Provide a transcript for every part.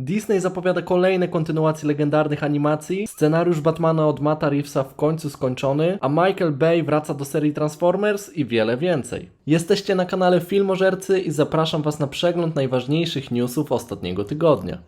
Disney zapowiada kolejne kontynuacje legendarnych animacji, scenariusz Batmana od Matta Reevesa w końcu skończony, a Michael Bay wraca do serii Transformers i wiele więcej. Jesteście na kanale Filmożercy i zapraszam Was na przegląd najważniejszych newsów ostatniego tygodnia.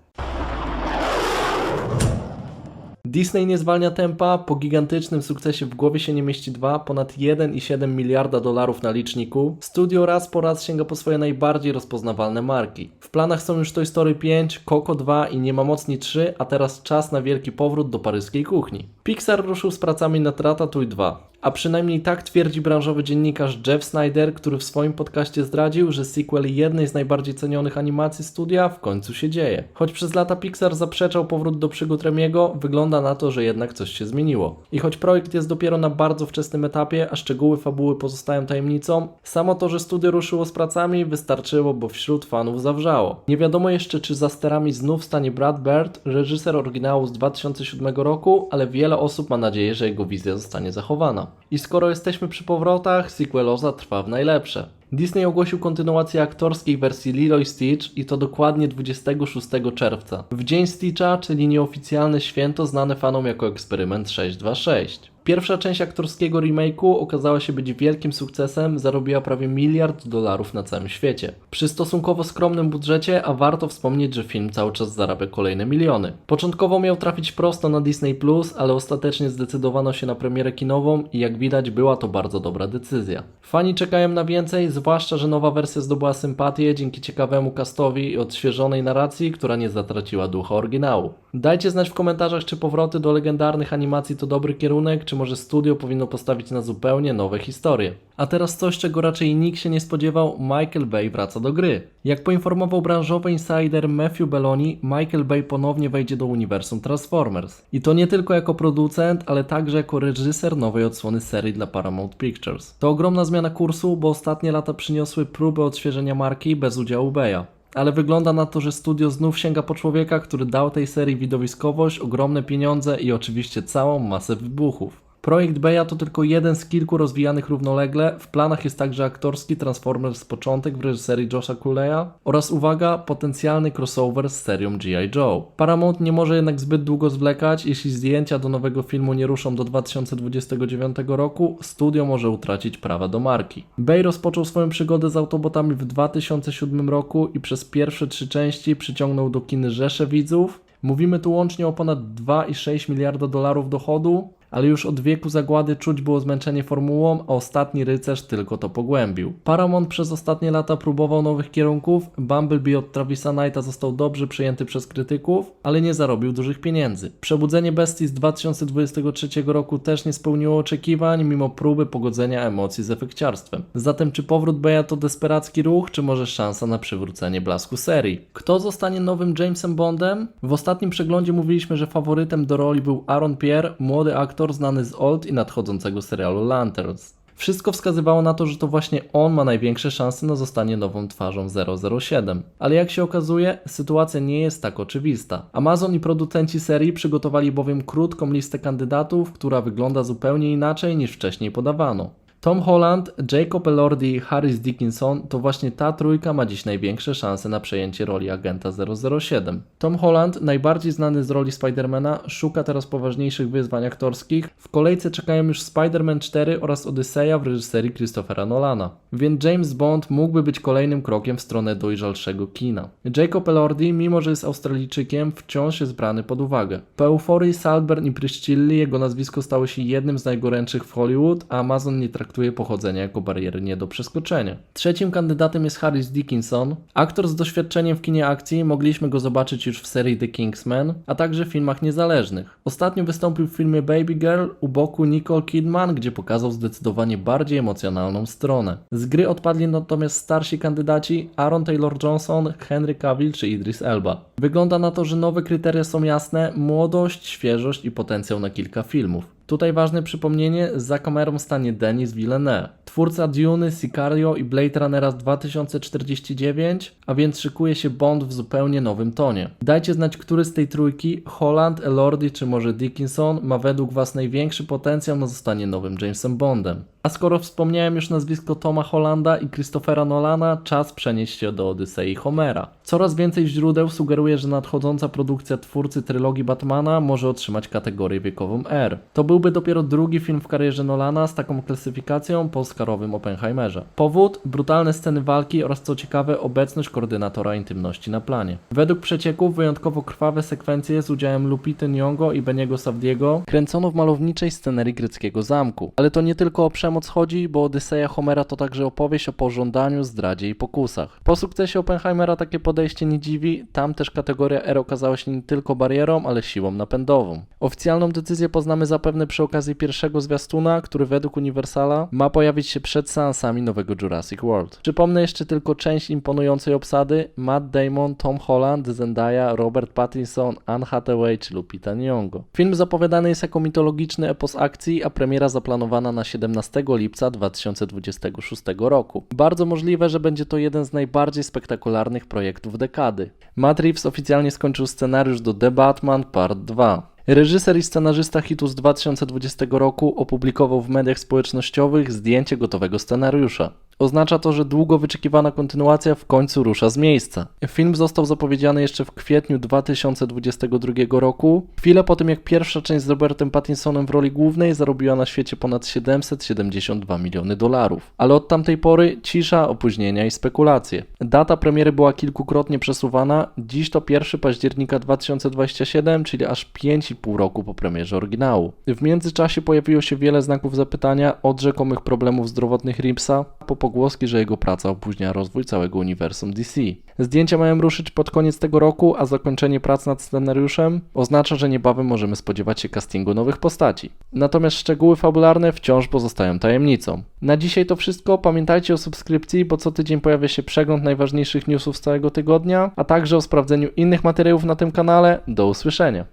Disney nie zwalnia tempa, po gigantycznym sukcesie w głowie się nie mieści 2, ponad 1,7 miliarda dolarów na liczniku, studio raz po raz sięga po swoje najbardziej rozpoznawalne marki. W planach są już Toy Story 5, Coco 2 i Nie ma mocni 3, a teraz czas na wielki powrót do paryskiej kuchni. Pixar ruszył z pracami nad Ratatouille 2. A przynajmniej tak twierdzi branżowy dziennikarz Jeff Snyder, który w swoim podcaście zdradził, że sequel jednej z najbardziej cenionych animacji studia w końcu się dzieje. Choć przez lata Pixar zaprzeczał powrót do przygód Remiego, wygląda na to, że jednak coś się zmieniło. I choć projekt jest dopiero na bardzo wczesnym etapie, a szczegóły fabuły pozostają tajemnicą, samo to, że studio ruszyło z pracami wystarczyło, bo wśród fanów zawrzało. Nie wiadomo jeszcze, czy za sterami znów stanie Brad Bird, reżyser oryginału z 2007 roku, ale wiele osób ma nadzieję, że jego wizja zostanie zachowana. I skoro jesteśmy przy powrotach, sequeloza trwa w najlepsze. Disney ogłosił kontynuację aktorskiej wersji Lilo i Stitch i to dokładnie 26 czerwca. W dzień Stitcha, czyli nieoficjalne święto znane fanom jako eksperyment 626. Pierwsza część aktorskiego remake'u okazała się być wielkim sukcesem, zarobiła prawie miliard dolarów na całym świecie. Przy stosunkowo skromnym budżecie, a warto wspomnieć, że film cały czas zarabia kolejne miliony. Początkowo miał trafić prosto na Disney+, ale ostatecznie zdecydowano się na premierę kinową i jak widać była to bardzo dobra decyzja. Fani czekają na więcej, zwłaszcza, że nowa wersja zdobyła sympatię dzięki ciekawemu castowi i odświeżonej narracji, która nie zatraciła ducha oryginału. Dajcie znać w komentarzach, czy powroty do legendarnych animacji to dobry kierunek, czy może studio powinno postawić na zupełnie nowe historie. A teraz coś, czego raczej nikt się nie spodziewał, Michael Bay wraca do gry. Jak poinformował branżowy insider Matthew Belloni, Michael Bay ponownie wejdzie do uniwersum Transformers. I to nie tylko jako producent, ale także jako reżyser nowej odsłony serii dla Paramount Pictures. To ogromna zmiana kursu, bo ostatnie lata przyniosły próbę odświeżenia marki bez udziału Baya. Ale wygląda na to, że studio znów sięga po człowieka, który dał tej serii widowiskowość, ogromne pieniądze i oczywiście całą masę wybuchów. Projekt Beja to tylko jeden z kilku rozwijanych równolegle. W planach jest także aktorski Transformers Początek w reżyserii Josha Kuleya oraz uwaga, potencjalny crossover z serią G.I. Joe. Paramount nie może jednak zbyt długo zwlekać. Jeśli zdjęcia do nowego filmu nie ruszą do 2029 roku, studio może utracić prawa do marki. Bay rozpoczął swoją przygodę z Autobotami w 2007 roku i przez pierwsze trzy części przyciągnął do kiny rzesze widzów. Mówimy tu łącznie o ponad 2,6 miliarda dolarów dochodu, ale już od wieku zagłady czuć było zmęczenie formułą, a ostatni rycerz tylko to pogłębił. Paramount przez ostatnie lata próbował nowych kierunków, Bumblebee od Travisa Knighta został dobrze przyjęty przez krytyków, ale nie zarobił dużych pieniędzy. Przebudzenie Bestii z 2023 roku też nie spełniło oczekiwań, mimo próby pogodzenia emocji z efekciarstwem. Zatem czy powrót Beja to desperacki ruch, czy może szansa na przywrócenie blasku serii? Kto zostanie nowym Jamesem Bondem? W ostatnim przeglądzie mówiliśmy, że faworytem do roli był Aaron Pierre, młody aktor znany z Old i nadchodzącego serialu Lanterns. Wszystko wskazywało na to, że to właśnie on ma największe szanse na zostanie nową twarzą 007. Ale jak się okazuje, sytuacja nie jest tak oczywista. Amazon i producenci serii przygotowali bowiem krótką listę kandydatów, która wygląda zupełnie inaczej niż wcześniej podawano. Tom Holland, Jacob Elordi i Harris Dickinson to właśnie ta trójka ma dziś największe szanse na przejęcie roli agenta 007. Tom Holland, najbardziej znany z roli Spidermana, szuka teraz poważniejszych wyzwań aktorskich. W kolejce czekają już Spider-Man 4 oraz Odyseja w reżyserii Christophera Nolana. Więc James Bond mógłby być kolejnym krokiem w stronę dojrzalszego kina. Jacob Elordi, mimo że jest Australijczykiem, wciąż jest brany pod uwagę. Po euforii Salburn i Priscilli jego nazwisko stało się jednym z najgorętszych w Hollywood, a Amazon nie traktuje pochodzenia jako bariery nie do przeskoczenia. Trzecim kandydatem jest Harris Dickinson. Aktor z doświadczeniem w kinie akcji, mogliśmy go zobaczyć już w serii The Kingsman, a także w filmach niezależnych. Ostatnio wystąpił w filmie Baby Girl u boku Nicole Kidman, gdzie pokazał zdecydowanie bardziej emocjonalną stronę. Z gry odpadli natomiast starsi kandydaci Aaron Taylor-Johnson, Henry Cavill czy Idris Elba. Wygląda na to, że nowe kryteria są jasne, młodość, świeżość i potencjał na kilka filmów. Tutaj ważne przypomnienie, za kamerą stanie Denis Villeneuve, twórca Dune, Sicario i Blade Runnera z 2049, a więc szykuje się Bond w zupełnie nowym tonie. Dajcie znać, który z tej trójki, Holland, Elordi czy może Dickinson, ma według Was największy potencjał na zostanie nowym Jamesem Bondem. A skoro wspomniałem już nazwisko Toma Hollanda i Christophera Nolana, czas przenieść się do Odysei Homera. Coraz więcej źródeł sugeruje, że nadchodząca produkcja twórcy trylogii Batmana może otrzymać kategorię wiekową R. To byłby dopiero drugi film w karierze Nolana z taką klasyfikacją po Oscarowym Oppenheimerze. Powód? Brutalne sceny walki oraz co ciekawe obecność koordynatora intymności na planie. Według przecieków wyjątkowo krwawe sekwencje z udziałem Lupity Nyong'o i Beniego Savdiego kręcono w malowniczej scenerii greckiego zamku. Ale to nie tylko o przemoc chodzi, bo Odyseja Homera to także opowieść o pożądaniu, zdradzie i pokusach. Po sukcesie Oppenheimera takie podejście nie dziwi, tam też kategoria R okazała się nie tylko barierą, ale siłą napędową. Oficjalną decyzję poznamy zapewne przy okazji pierwszego zwiastuna, który według Universala ma pojawić się przed seansami nowego Jurassic World. Przypomnę jeszcze tylko część imponującej obsady: Matt Damon, Tom Holland, Zendaya, Robert Pattinson, Anne Hathaway czy Lupita Nyong'o. Film zapowiadany jest jako mitologiczny epos akcji, a premiera zaplanowana na 17 lipca 2026 roku. Bardzo możliwe, że będzie to jeden z najbardziej spektakularnych projektów dekady. Matt Reeves oficjalnie skończył scenariusz do The Batman Part 2. Reżyser i scenarzysta hitu z 2020 roku opublikował w mediach społecznościowych zdjęcie gotowego scenariusza. Oznacza to, że długo wyczekiwana kontynuacja w końcu rusza z miejsca. Film został zapowiedziany jeszcze w kwietniu 2022 roku, chwilę po tym jak pierwsza część z Robertem Pattinsonem w roli głównej zarobiła na świecie ponad 772 miliony dolarów. Ale od tamtej pory cisza, opóźnienia i spekulacje. Data premiery była kilkukrotnie przesuwana, dziś to 1 października 2027, czyli aż 5,5 roku po premierze oryginału. W międzyczasie pojawiło się wiele znaków zapytania od rzekomych problemów zdrowotnych Reevesa, po pogłoski, że jego praca opóźnia rozwój całego uniwersum DC. Zdjęcia mają ruszyć pod koniec tego roku, a zakończenie prac nad scenariuszem oznacza, że niebawem możemy spodziewać się castingu nowych postaci. Natomiast szczegóły fabularne wciąż pozostają tajemnicą. Na dzisiaj to wszystko. Pamiętajcie o subskrypcji, bo co tydzień pojawia się przegląd najważniejszych newsów z całego tygodnia, a także o sprawdzeniu innych materiałów na tym kanale. Do usłyszenia.